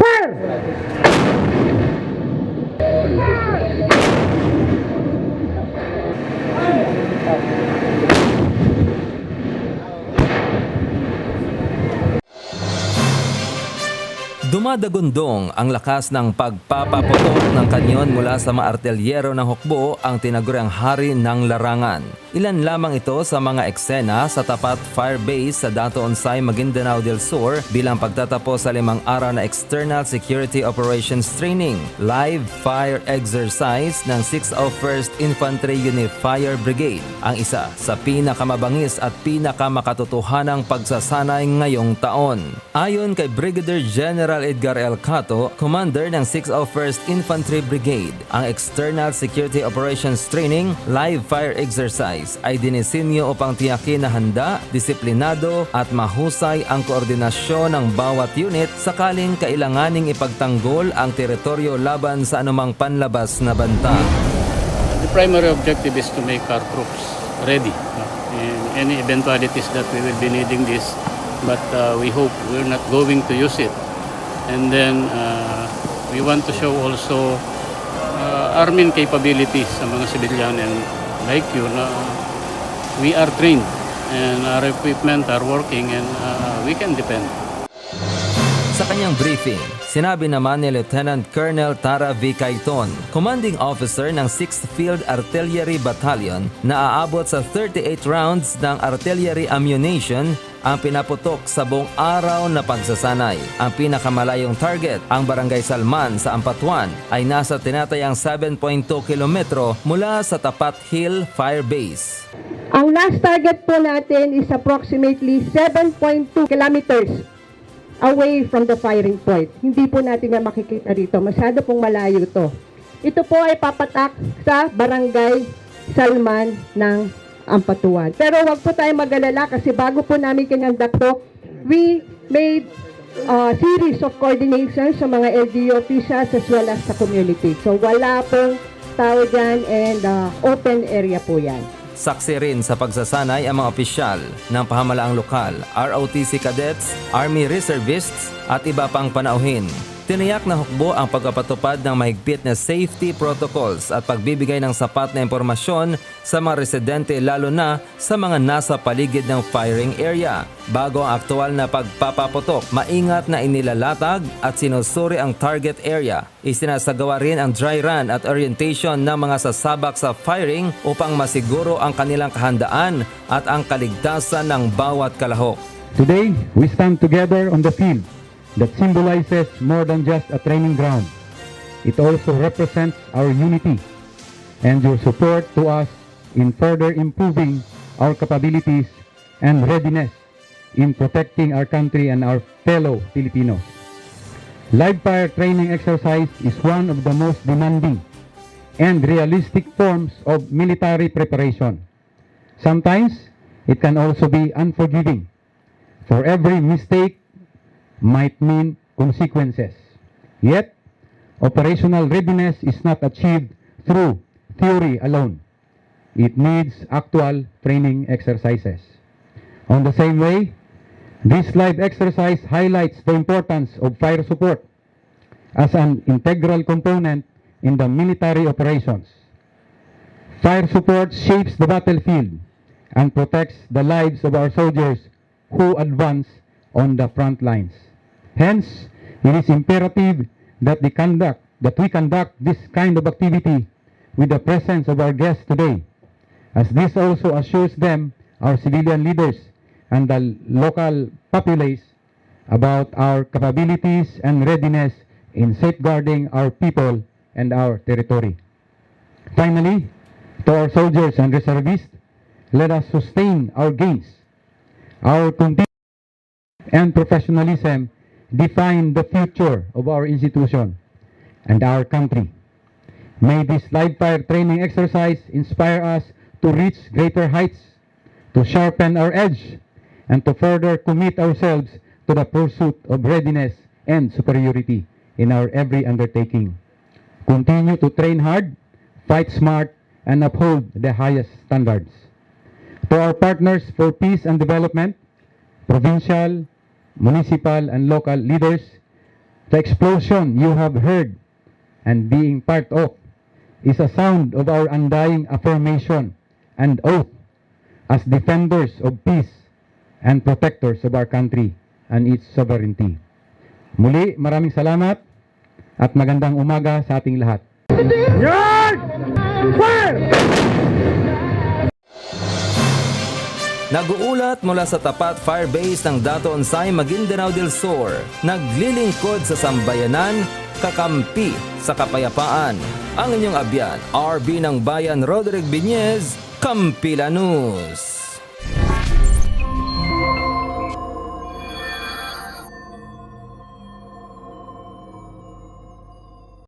Fire! Dumadagundong ang lakas ng pagpapaputok ng kanyon mula sa mga artelyero ng hukbo ang tinaguriang hari ng larangan. Ilan lamang ito sa mga eksena sa tapat fire base sa Dato Onsay, Maguindanao del Sur bilang pagtatapos sa limang araw na External Security Operations Training, live fire exercise ng 601st Infantry Unifier Brigade, ang isa sa pinakamabangis at pinakamakatotohanang pagsasanay ngayong taon. Ayon kay Brigadier General Edgar L. Cato, Commander ng 601st Infantry Brigade, ang External Security Operations Training Live Fire Exercise ay dinisinyo upang tiyakin na handa, disiplinado at mahusay ang koordinasyon ng bawat unit sakaling kailanganing ipagtanggol ang teritoryo laban sa anumang panlabas na banta. The primary objective is to make our troops ready in any eventualities that we will be needing this. But uh, we hope we're not going to use it. And then uh, we want to show also uh, arming capabilities sa mga civilian and like you na we are trained and our equipment are working and uh, we can defend. Sa kanyang briefing, sinabi naman ni Lieutenant Colonel Tara V. Caiton, commanding officer ng 6th Field Artillery Battalion na aabot sa 38 rounds ng artillery ammunition ang pinaputok sa buong araw na pagsasanay. Ang pinakamalayong target, ang Barangay Salman sa Ampatuan, ay nasa tinatayang 7.2 kilometro mula sa Tapat Hill Fire Base. Ang last target po natin is approximately 7.2 kilometers away from the firing point. Hindi po natin na makikita dito. Masyado pong malayo to. Ito po ay papatak sa barangay Salman ng Ampatuan. Pero wag po tayo mag-alala kasi bago po namin kinandak we made a series of coordination sa mga LGU officials as well as sa community. So wala pong tao dyan and uh, open area po yan. Saksi rin sa pagsasanay ang mga opisyal ng pamahalaang lokal, ROTC cadets, Army Reservists at iba pang panauhin. Tiniyak na hukbo ang pagpapatupad ng mahigpit na safety protocols at pagbibigay ng sapat na impormasyon sa mga residente lalo na sa mga nasa paligid ng firing area. Bago ang aktual na pagpapaputok, maingat na inilalatag at sinusuri ang target area. Isinasagawa rin ang dry run at orientation ng mga sasabak sa firing upang masiguro ang kanilang kahandaan at ang kaligtasan ng bawat kalahok. Today, we stand together on the field that symbolizes more than just a training ground. It also represents our unity and your support to us in further improving our capabilities and readiness in protecting our country and our fellow Filipinos. Live fire training exercise is one of the most demanding and realistic forms of military preparation. Sometimes, it can also be unforgiving. For every mistake might mean consequences. Yet, operational readiness is not achieved through theory alone. It needs actual training exercises. On the same way, this live exercise highlights the importance of fire support as an integral component in the military operations. Fire support shapes the battlefield and protects the lives of our soldiers who advance on the front lines. Hence, it is imperative that the conduct that we conduct this kind of activity with the presence of our guests today, as this also assures them, our civilian leaders and the local populace, about our capabilities and readiness in safeguarding our people and our territory. Finally, to our soldiers and reservists, let us sustain our gains. Our continued and professionalism define the future of our institution and our country. May this live fire training exercise inspire us to reach greater heights, to sharpen our edge, and to further commit ourselves to the pursuit of readiness and superiority in our every undertaking. Continue to train hard, fight smart, and uphold the highest standards. To our partners for peace and development, provincial, municipal and local leaders, the explosion you have heard and being part of is a sound of our undying affirmation and oath as defenders of peace and protectors of our country and its sovereignty. Muli, maraming salamat at magandang umaga sa ating lahat. Naguulat mula sa tapat fire base ng Dato Onsay Maguindanao del Sur, naglilingkod sa sambayanan, kakampi sa kapayapaan. Ang inyong abyan, RB ng Bayan Roderick Binez, Kampilanus.